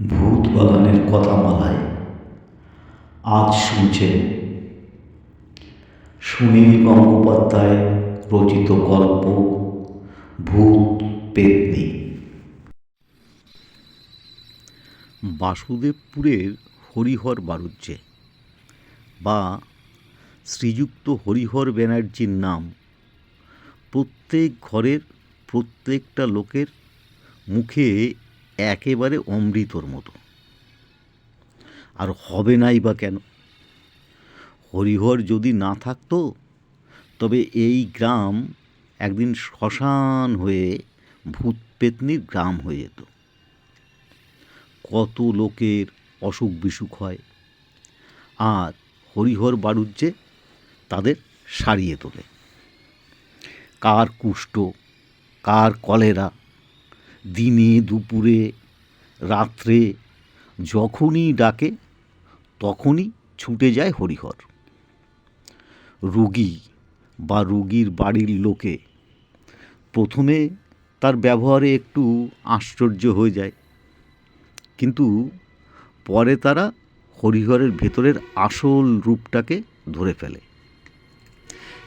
ভূত বাগানের কথা কথামালায় আজ শুনছেন সুনীল গঙ্গোপাধ্যায় রচিত গল্প, ভূত পেতনি। বাসুদেবপুরের হরিহর বাড়ুজ্যে বা শ্রীযুক্ত হরিহর ব্যানার্জির নাম। প্রত্যেক ঘরের প্রত্যেকটা লোকের মুখে একেবারে অমৃতর মতো। আর হবে নাই বা কেন? হরিহর যদি না থাকতো, তবে এই গ্রাম একদিন শ্মশান হয়ে ভূত পেতনির গ্রাম হয়ে যেত। কত লোকের অসুখ বিসুখ হয়। আর হরিহর বাড়ুজ্যে তাদের সারিয়ে তোলে। কার কুষ্ঠ, কার কলেরা দিনে, দুপুরে, রাত্রে যখনই ডাকে, তখনই ছুটে যায় হরিহর। রুগী বা রুগীর বাড়ির লোকে প্রথমে তার ব্যবহারে একটু আশ্চর্য হয়ে যায়। কিন্তু পরে তারা হরিহরের ভেতরের আসল রূপটাকে ধরে ফেলে।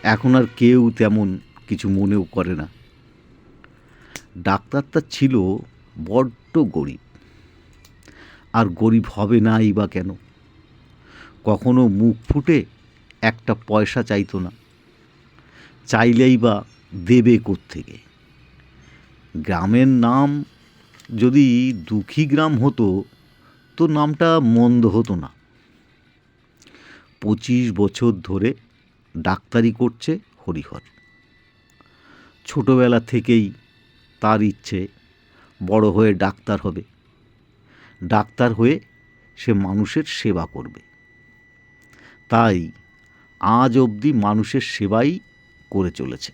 এখন আর কেউ তেমন কিছু মনেও করে না। ডাক্তারটা ছিল বড্ড গরিব। আর গরিব হবে নাই বা কেন? কখনো মুখ ফুটে একটা পয়সা চাইতো না। চাইলেই বা দেবে থেকে গ্রামের নাম যদি দুঃখী গ্রাম হতো, তো নামটা মন্দ হতো না। পঁচিশ বছর ধরে ডাক্তারি করছে হরিহর। ছোটোবেলা থেকেই তার ইচ্ছে বড় হয়ে ডাক্তার হবে। ডাক্তার হয়ে সে মানুষের সেবা করবে। তাই আজ অবধি মানুষের সেবাই করে চলেছে।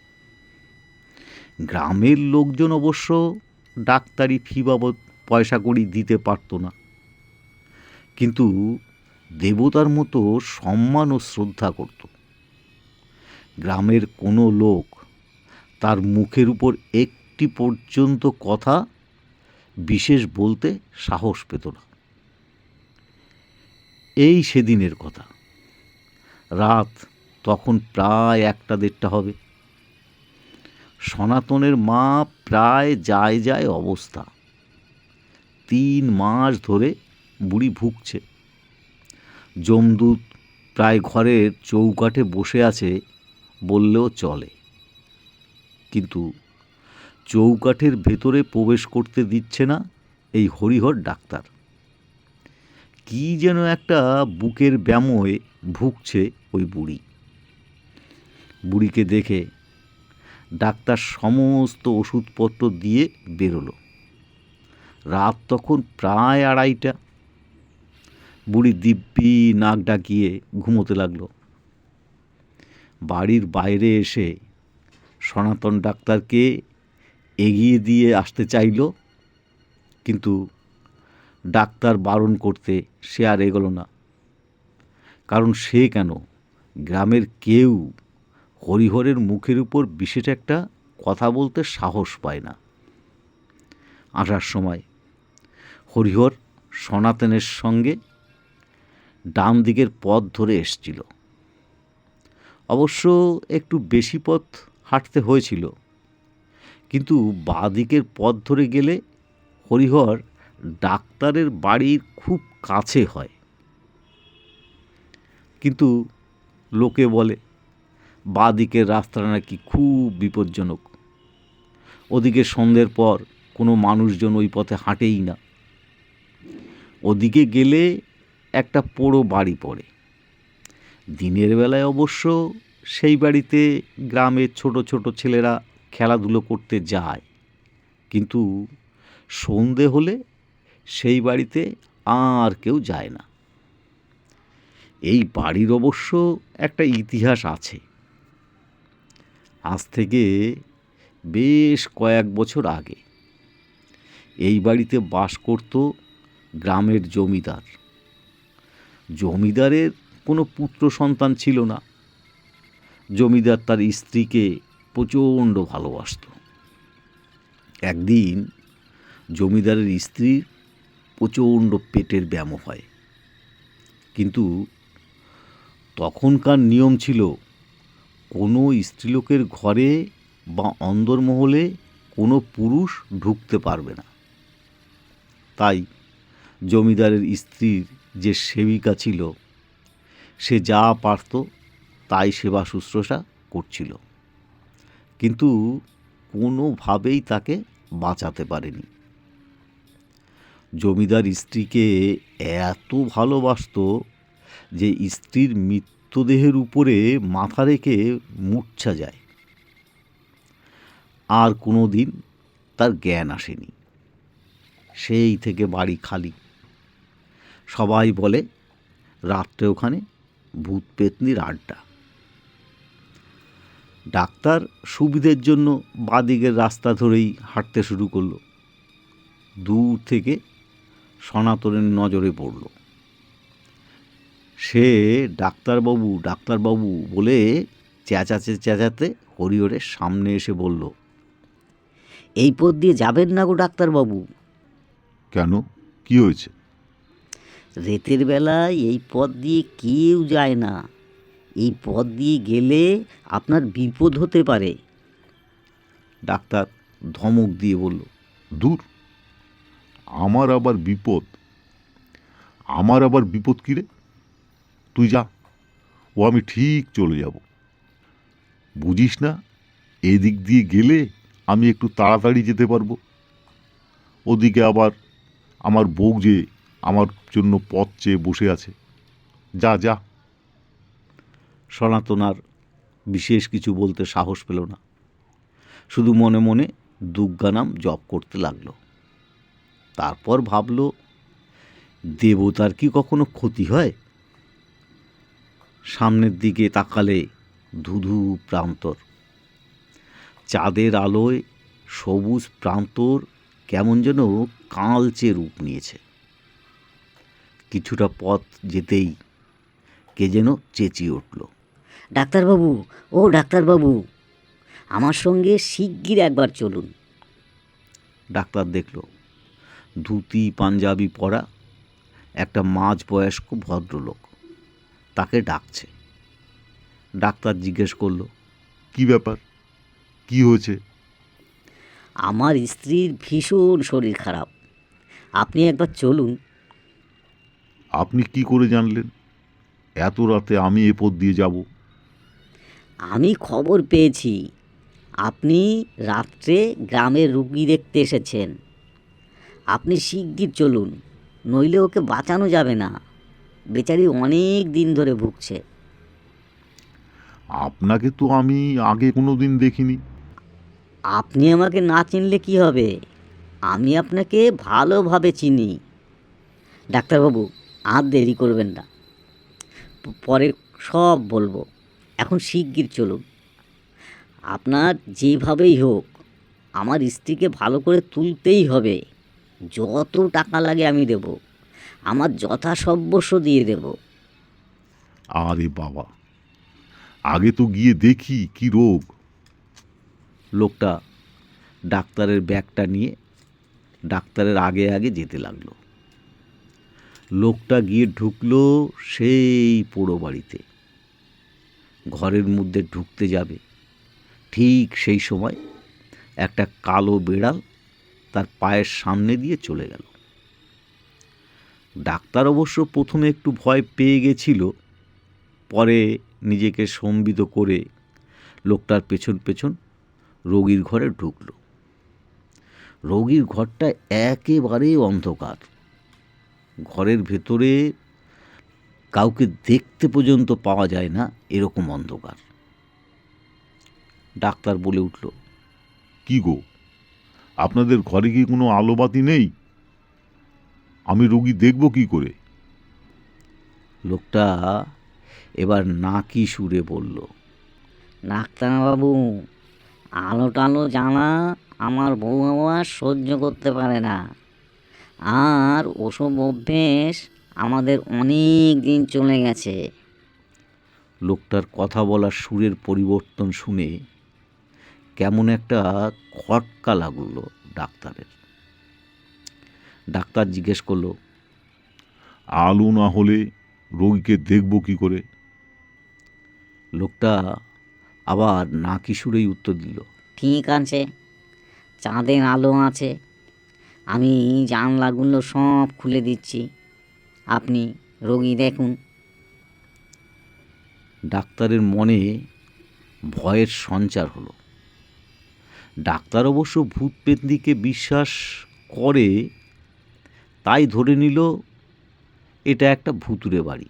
গ্রামের লোকজন অবশ্য ডাক্তারি ফি বাবদ পয়সা কড়ি দিতে পারতো না। কিন্তু দেবতার মতো সম্মান ও শ্রদ্ধা করত। গ্রামের কোনো লোক তার মুখের উপর একটি পর্যন্ত কথা বিশেষ বলতে সাহস পেত না। এই সেদিনের কথা। রাত তখন প্রায় একটা দেড়টা হবে। সনাতনের মা প্রায় যায় যায় অবস্থা। তিন মাস ধরে বুড়ি ভুগছে। যমদূত প্রায় ঘরের চৌকাঠে বসে আছে বললেও চলে। কিন্তু চৌকাঠের ভেতরে প্রবেশ করতে দিচ্ছে না এই হরিহর ডাক্তার। কি যেন একটা বুকের ব্যামোয় ভুগছে ওই বুড়ি। বুড়িকে দেখে ডাক্তার সমস্ত ওষুধপত্র দিয়ে বেরোলো। রাত তখন প্রায় আড়াইটা। বুড়ি দিব্যি নাক ডাকিয়ে ঘুমোতে লাগল। বাড়ির বাইরে এসে সনাতন ডাক্তারকে এগিয়ে দিয়ে আসতে চাইল, কিন্তু ডাক্তার বারণ করতে সে আর এগোলো না। কারণ সে কেন? গ্রামের কেউ হরিহরের মুখের উপর বিশেষ একটা কথা বলতে সাহস পায় না। আসার সময় হরিহর সনাতনের সঙ্গে ডান দিকের পথ ধরে এসছিল। অবশ্য একটু বেশি পথ হাঁটতে হয়েছিল। কিন্তু বাঁ দিকের পথ ধরে গেলে হরিহর ডাক্তারের বাড়ির খুব কাছে হয়। কিন্তু লোকে বলে বাঁ দিকের রাস্তাটা নাকি খুব বিপজ্জনক। ওদিকে সন্ধ্যের পর কোনো মানুষজন ওই পথে হাঁটেই না। ওদিকে গেলে একটা পোড়ো বাড়ি পড়ে। দিনের বেলায় অবশ্য সেই বাড়িতে গ্রামের ছোট ছোট ছেলেরা খেলাধুলো করতে যায়। কিন্তু সন্ধে হলে সেই বাড়িতে আর কেউ যায় না। এই বাড়ির অবশ্য একটা ইতিহাস আছে। আজ থেকে বেশ কয়েক বছর আগে এই বাড়িতে বাস করত গ্রামের জমিদার। জমিদারের কোনো পুত্র সন্তান ছিল না। জমিদার তার স্ত্রীকে প্রচণ্ড ভালোবাসত। একদিন জমিদারের স্ত্রীর প্রচণ্ড পেটের ব্যায়াম হয়। কিন্তু তখনকার নিয়ম ছিল, কোনো স্ত্রীলোকের ঘরে বা অন্দরমহলে কোনো পুরুষ ঢুকতে পারবে না। তাই জমিদারের স্ত্রীর যে সেবিকা ছিল, সে যা পারত তাই সেবা শুশ্রূষা করছিল। কিন্তু কোনোভাবেই তাকে বাঁচাতে পারেনি। জমিদার স্ত্রীকে এত ভালোবাসতো যে স্ত্রীর মৃতদেহের উপরে মাথা রেখে মূর্ছা যায়। আর কোনো দিন তার জ্ঞান আসেনি। সেই থেকে বাড়ি খালি। সবাই বলে, রাত্রে ওখানে ভূত পেতনির আড্ডা। ডাক্তার সুবিধের জন্য বাদিকের রাস্তা ধরেই হাঁটতে শুরু করল। দূর থেকে সনাতনের নজরে পড়ল। সে ডাক্তারবাবু ডাক্তারবাবু বলে চেঁচাতে চেঁচাতে হরিহরের সামনে এসে বলল এই পথ দিয়ে যাবেন না গো ডাক্তারবাবু? কেন? কি হয়েছে? রেতের বেলায় এই পথ দিয়ে কেউ যায় না। এই পথ দিয়ে গেলে আপনার বিপদ হতে পারে। ডাক্তার ধমক দিয়ে বলল, দূর, আমার আবার বিপদ। আমার আবার বিপদ কী রে? তুই যা, ও আমি ঠিক চলে যাব। বুঝিস না, এদিক দিয়ে গেলে আমি একটু তাড়াতাড়ি যেতে পারব। ওদিকে আবার আমার বউ যে আমার জন্য পথ চেয়ে বসে আছে। যা যা। সনাতন আর বিশেষ কিছু বলতে সাহস পেল না। শুধু মনে মনে দুর্গা নাম জপ করতে লাগল। তারপর ভাবল, দেবতার কি কখনো ক্ষতি হয়? সামনের দিকে তাকালে ধুধু প্রান্তর। চাঁদের আলোয় সবুজ প্রান্তর কেমন যেন কালচে রূপ নিয়েছে। কিছুটা পথ যেতেই কে যেন চেঁচিয়ে উঠল। ডাক্তারবাবু ও ডাক্তারবাবু আমার সঙ্গে শিগগির একবার চলুন। ডাক্তার দেখল ধুতি পাঞ্জাবি পরা একটা মাঝ বয়স্ক ভদ্রলোক তাকে ডাকছে। ডাক্তার জিজ্ঞেস করল কি ব্যাপার? কি হয়েছে? আমার স্ত্রীর ভীষণ শরীর খারাপ। আপনি একবার চলুন। আপনি কি করে জানলেন? এত রাতে আমি এ পথ দিয়ে যাব। আমি খবর পেয়েছি। আপনি রাত্রে গ্রামের রুগী দেখতে এসেছেন। আপনি শিগগির চলুন নইলে ওকে বাঁচানো যাবে না। বেচারি অনেক দিন ধরে ভুগছে। আপনাকে তো আমি আগে কোনো দিন দেখিনি। আপনি আমাকে না চিনলে কি হবে? আমি আপনাকে ভালোভাবে চিনি। ডাক্তারবাবু আর দেরি করবেন না। পরে সব বলব। এখন শিগগির চলুন। আপনার যেভাবেই হোক আমার স্ত্রীকে ভালো করে তুলতেই হবে। যত টাকা লাগে আমি দেব। আমার যথাসর্বস্ব দিয়ে দেব। আরে বাবা আগে তো গিয়ে দেখি কি রোগ। লোকটা ডাক্তারের ব্যাগটা নিয়ে ডাক্তারের আগে আগে যেতে লাগল। লোকটা গিয়ে ঢুকলো সেই পোড়ো বাড়িতে। ঘরের মধ্যে ঢুকতে যাবে। ঠিক সেই সময় একটা কালো বেড়াল তার পায়ের সামনে দিয়ে চলে গেল। ডাক্তার অবশ্য প্রথমে একটু ভয় পেয়ে গেছিল, পরে নিজেকে সম্বিত করে লোকটার পেছন পেছন রোগীর ঘরে ঢুকল। রোগীর ঘরটা একেবারে অন্ধকার। ঘরের ভেতরে কাউকে দেখতে পর্যন্ত পাওয়া যায় না এরকম অন্ধকার। ডাক্তার বলে উঠল কি গো? আপনাদের ঘরে কি কোনো আলোবাতি নেই? আমি রোগী দেখব কি করে? লোকটা এবার নাকি সুরে বলল ডাক্তারবাবু আলো টালো জানা আমার বউ আমার সহ্য করতে পারে না। আর ওসব অভ্যেস আমাদের অনেক দিন চলে গেছে। লোকটার কথা বলার সুরের পরিবর্তন শুনে কেমন একটা খটকা লাগল ডাক্তারের। ডাক্তার জিজ্ঞেস করল আলু না হলে রোগীকে দেখব কি করে? লোকটা আবার না কিশোরেই উত্তর দিল ঠিক আছে চাঁদের আলো আছে আমি জানলাগুলো সব খুলে দিচ্ছি। আপনি রোগী দেখুন। ডাক্তারের মনে ভয়ের সঞ্চার হলো। ডাক্তার অবশ্য ভূত পেতনিকে বিশ্বাস করে, তাই ধরে নিল এটা একটা ভুতুরে বাড়ি।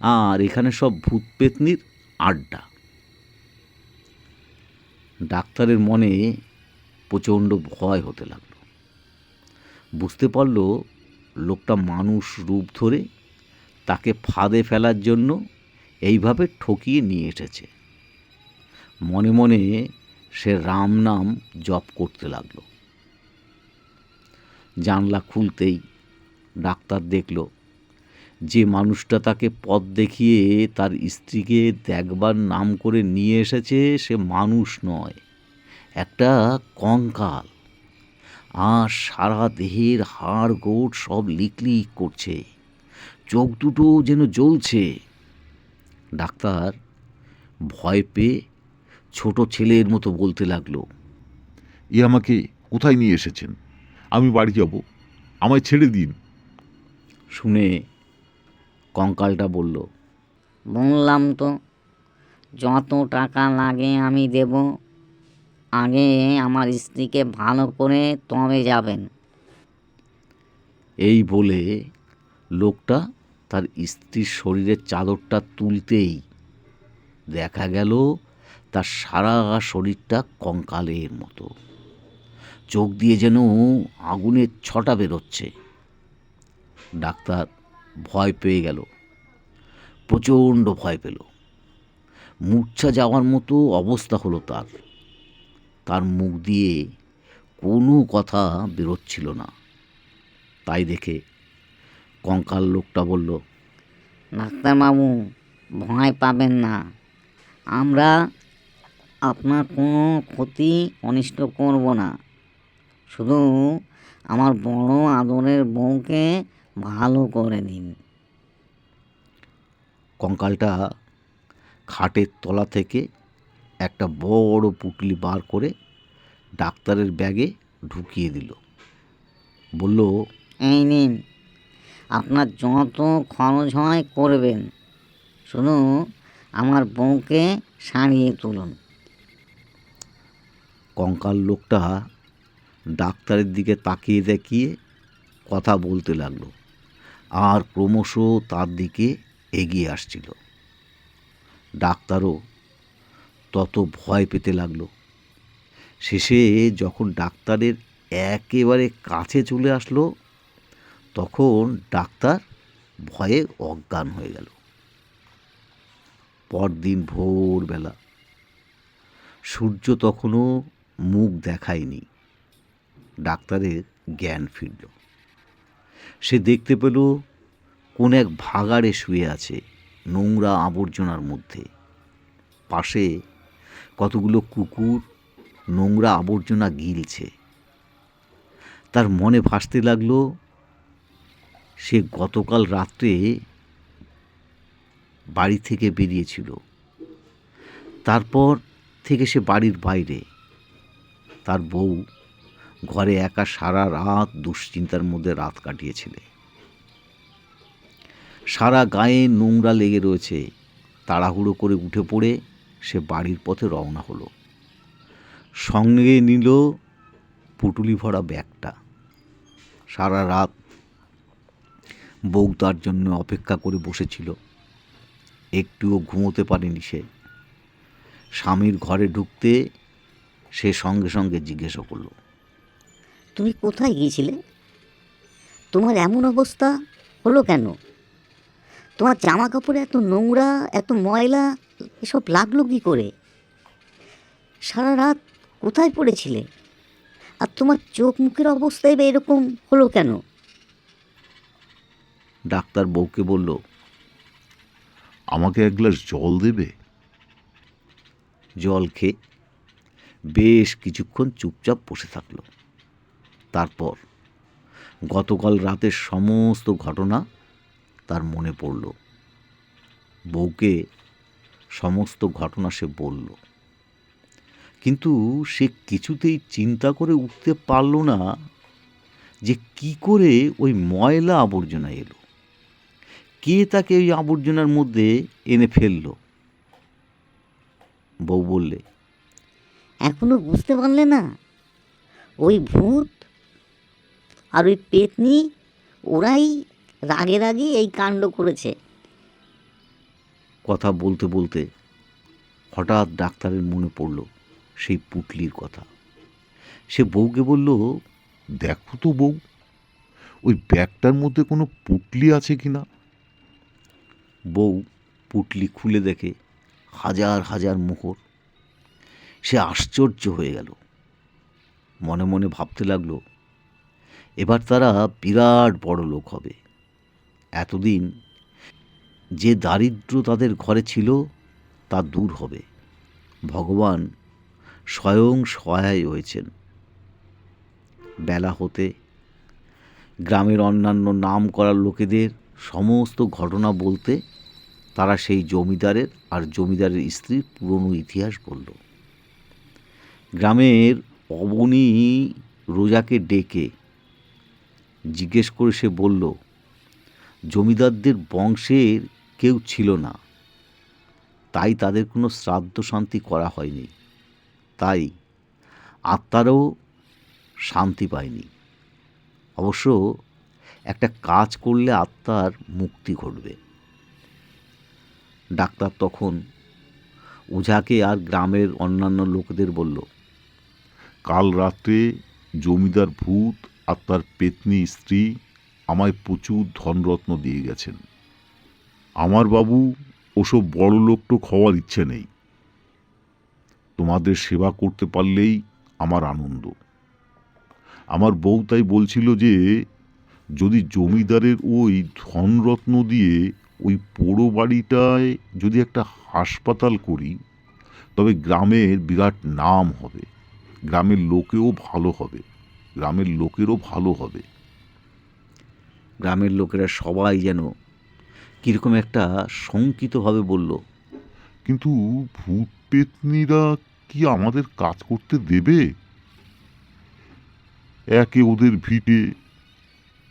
আর এখানে সব ভূত পেতনির আড্ডা। ডাক্তারের মনে প্রচণ্ড ভয় হতে লাগল। বুঝতে পারল লোকটা মানুষ রূপ ধরে তাকে ফাঁদে ফেলার জন্য এইভাবে ঠকিয়ে নিয়ে এসেছে। মনে মনে সে রাম নাম জপ করতে লাগল। জানলা খুলতেই ডাক্তার দেখল, যে মানুষটা তাকে পথ দেখিয়ে তার স্ত্রীকে দেখবার নাম করে নিয়ে এসেছে সে মানুষ নয়, একটা কঙ্কাল। আর সারা দেহের হাড় গোট সব লিকলিক করছে। চোখ দুটো যেন জ্বলছে। ডাক্তার ভয় পেয়ে ছোট ছেলের মতো বলতে লাগল এ আমাকে কোথায় নিয়ে এসেছেন? আমি বাড়ি যাব। আমায় ছেড়ে দিন। শুনে কঙ্কালটা বলল বললাম তো যত টাকা লাগে আমি দেব। আগে আমার স্ত্রীকে ভালো করে তবে যাবেন। এই বলে লোকটা তার স্ত্রীর শরীরের চাদরটা তুলতেই দেখা গেল তার সারা শরীরটা কঙ্কালের মতো। চোখ দিয়ে যেন আগুনের ছটা বেরোচ্ছে। ডাক্তার ভয় পেয়ে গেল। প্রচণ্ড ভয় পেল। মূর্ছা যাওয়ার মতো অবস্থা হলো তার। তার মুখ দিয়ে কোনো কথা বেরোচ্ছিল না। তাই দেখে কঙ্কাল লোকটা বলল ডাক্তারবাবু ভয় পাবেন না। আমরা আপনার কোনো ক্ষতি অনিষ্ট করব না। শুধু আমার বড় আদরের বউকে ভালো করে দিন। কঙ্কালটা খাটের তলা থেকে একটা বড় পুটলি বার করে ডাক্তারের ব্যাগে ঢুকিয়ে দিল। বলল এই নিন আপনার যত খরচ হয় করবেন। শুধু আমার বউকে সারিয়ে তুলুন। কঙ্কাল লোকটা ডাক্তারের দিকে তাকিয়ে দেখিয়ে কথা বলতে লাগল। আর ক্রমশ তার দিকে এগিয়ে আসছিল। ডাক্তারও তত ভয় পেতে লাগল। শেষে যখন ডাক্তারের একেবারে কাছে চলে আসলো, তখন ডাক্তার ভয়ে অজ্ঞান হয়ে গেল। পরদিন ভোরবেলা সূর্য তখনও মুখ দেখায়নি। ডাক্তারের জ্ঞান ফিরল। সে দেখতে পেল কোন এক ভাগাড়ে শুয়ে আছে নোংরা আবর্জনার মধ্যে। পাশে কতগুলো কুকুর, নোংরা আবর্জনা গিলছে। তার মনে ভাসতে লাগল, সে গতকাল রাত্রে বাড়ি থেকে বেরিয়েছিল। তারপর থেকে সে বাড়ির বাইরে। তার বউ ঘরে একা সারা রাত দুশ্চিন্তার মধ্যে রাত কাটিয়েছিলে। সারা গায়ে নোংরা লেগে রয়েছে। তাড়াহুড়ো করে উঠে পড়ে সে বাড়ির পথে রওনা হলো। সঙ্গে নিল পুটুলি ভরা ব্যাগটা। সারা রাত বউ তার জন্য অপেক্ষা করে বসেছিল। একটুও ঘুমোতে পারেনি সে। স্বামীর ঘরে ঢুকতে সে সঙ্গে সঙ্গে জিজ্ঞেস করল। তুমি কোথায় গিয়েছিলে? তোমার এমন অবস্থা হলো কেন? তোমার জামা কাপড়ে এত নোংরা, এত ময়লা, এসব লাগল কি করে? সারা রাত কোথায় পড়েছিলে? আর তোমার চোখ মুখের অবস্থায় বা এরকম হলো কেন? ডাক্তার বউকে বলল, আমাকে এক গ্লাস জল দেবে? জল খেয়ে বেশ কিছুক্ষণ চুপচাপ বসে থাকল। তারপর গতকাল রাতের সমস্ত ঘটনা তার মনে পড়ল। বউকে সমস্ত ঘটনা সে বলল। কিন্তু সে কিছুতেই চিন্তা করে উঠতে পারল না যে কি করে ওই ময়লা আবর্জনা এলো। কে তাকে ওই আবর্জনার মধ্যে এনে ফেলল? বউ বললে, এখনও বুঝতে পারলে না, ওই ভূত আর ওই পেতনি ওরাই রাগে রাগে এই কাণ্ড করেছে। কথা বলতে বলতে হঠাৎ ডাক্তারের মনে পড়ল সেই পুটলির কথা। সে বউকে বলল, দেখো তো বউ, ওই ব্যাগটার মধ্যে কোনো পুটলি আছে কি না বউ পুটলি খুলে দেখে হাজার হাজার মুখর। সে আশ্চর্য হয়ে গেল। মনে মনে ভাবতে লাগল, এবার তারা বিরাট বড় লোক হবে। এতদিন যে দারিদ্র তাদের ঘরে ছিল, তা দূর হবে। ভগবান স্বয়ং সহায় হয়েছেন। বেলা হতে গ্রামের অন্যান্য নাম করার লোকেদের সমস্ত ঘটনা বলতে তারা সেই জমিদারের আর জমিদারের স্ত্রীর পুরনো ইতিহাস বলল। গ্রামের অবনী রোজাকে ডেকে জিজ্ঞেস করে সে বলল জমিদারদের বংশের কেউ ছিল না। তাই তাদের কোনো শ্রাদ্ধ শান্তি করা হয়নি। তাই আত্মারও শান্তি পায়নি। অবশ্য একটা কাজ করলে আত্মার মুক্তি ঘটবে। ডাক্তার তখন ওঝাকে আর গ্রামের অন্যান্য লোকদের বলল, কাল রাত্রে জমিদার ভূত আর তার পেতনি স্ত্রী আমায় প্রচুর ধনরত্ন দিয়ে গেছেন। আমার বাবু ওসব বড় লোকটোক হওয়ার ইচ্ছে নেই। তোমাদের সেবা করতে পারলেই আমার আনন্দ। আমার বউ তাই বলছিল যে, যদি জমিদারের ওই ধনরত্ন দিয়ে ওই পোড়ো বাড়িটায় যদি একটা হাসপাতাল করি, তবে গ্রামের বিরাট নাম হবে। গ্রামের লোকেও ভালো হবে। গ্রামের লোকেরও ভালো হবে। গ্রামের লোকেরা সবাই যেন কীরকম একটা শঙ্কিতভাবে বলল কিন্তু ভূত পেতনিরা কি আমাদের কাজ করতে দেবে? একে ওদের ভিটে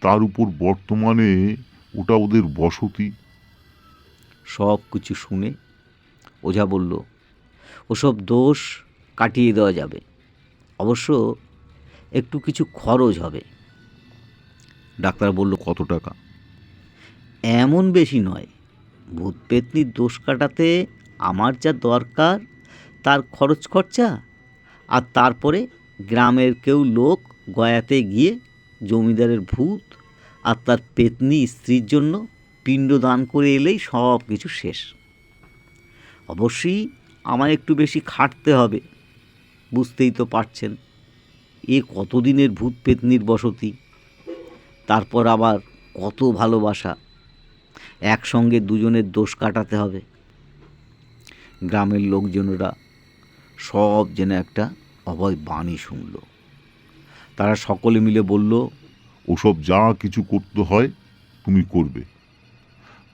তার উপর বর্তমানে ওটা ওদের বসতি। সব কিছু শুনে ওঝা বলল ওসব দোষ কাটিয়ে দেওয়া যাবে। অবশ্য একটু কিছু খরচ হবে। ডাক্তার বলল, কত টাকা? এমন বেশি নয়। ভূত পেতনির দোষ কাটাতে আমার যা দরকার, তার খরচ খরচা, আর তারপরে গ্রামের কেউ লোক গয়াতে গিয়ে জমিদারের ভূত আর তার পেতনি স্ত্রীর জন্য পিণ্ড দান করে এলেই সব কিছু শেষ। অবশ্যই আমায় একটু বেশি খাটতে হবে। বুঝতেই তো পারছেন, এ কতদিনের ভূত পেতনির বসতি? তারপর আবার কত ভালোবাসা। একসঙ্গে দুজনের দোষ কাটাতে হবে। গ্রামের লোকজনেরা সব যেন একটা অভয় বাণী শুনল। তারা সকলে মিলে বলল, ওসব যা কিছু করতে হয়, তুমি করবে।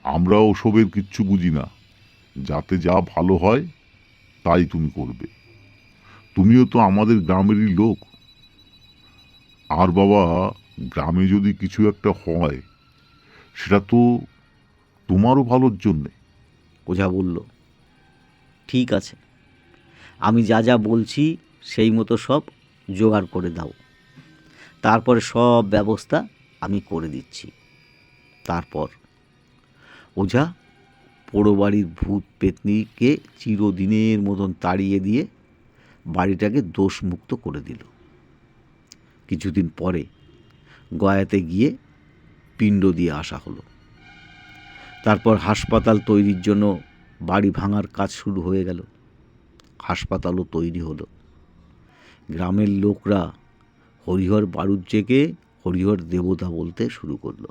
আমরা ওসবের কিচ্ছু বুঝি না। যাতে যা ভালো হয়, তাই তুমি করবে। তুমিও তো আমাদের গ্রামেরই লোক। আর বাবা গ্রামে যদি কিছু একটা হয়, সেটা তো তোমারও ভালোর জন্যে। ওঝা বলল, ঠিক আছে, আমি যা যা বলছি সেই মতো সব জোগাড় করে দাও। তারপরে সব ব্যবস্থা আমি করে দিচ্ছি। তারপর ওঝা পোড়ো বাড়ির ভূত পেতনিকে চিরদিনের মতন তাড়িয়ে দিয়ে বাড়িটাকে দোষমুক্ত করে দিল। কিছুদিন পরে গয়াতে গিয়ে পিণ্ড দিয়ে আসা হলো। তারপর হাসপাতাল তৈরির জন্য বাড়ি ভাঙার কাজ শুরু হয়ে গেল। হাসপাতালও তৈরি হলো। গ্রামের লোকরা হরিহর বাড়ুজ্যেকে হরিহর দেবতা বলতে শুরু করল।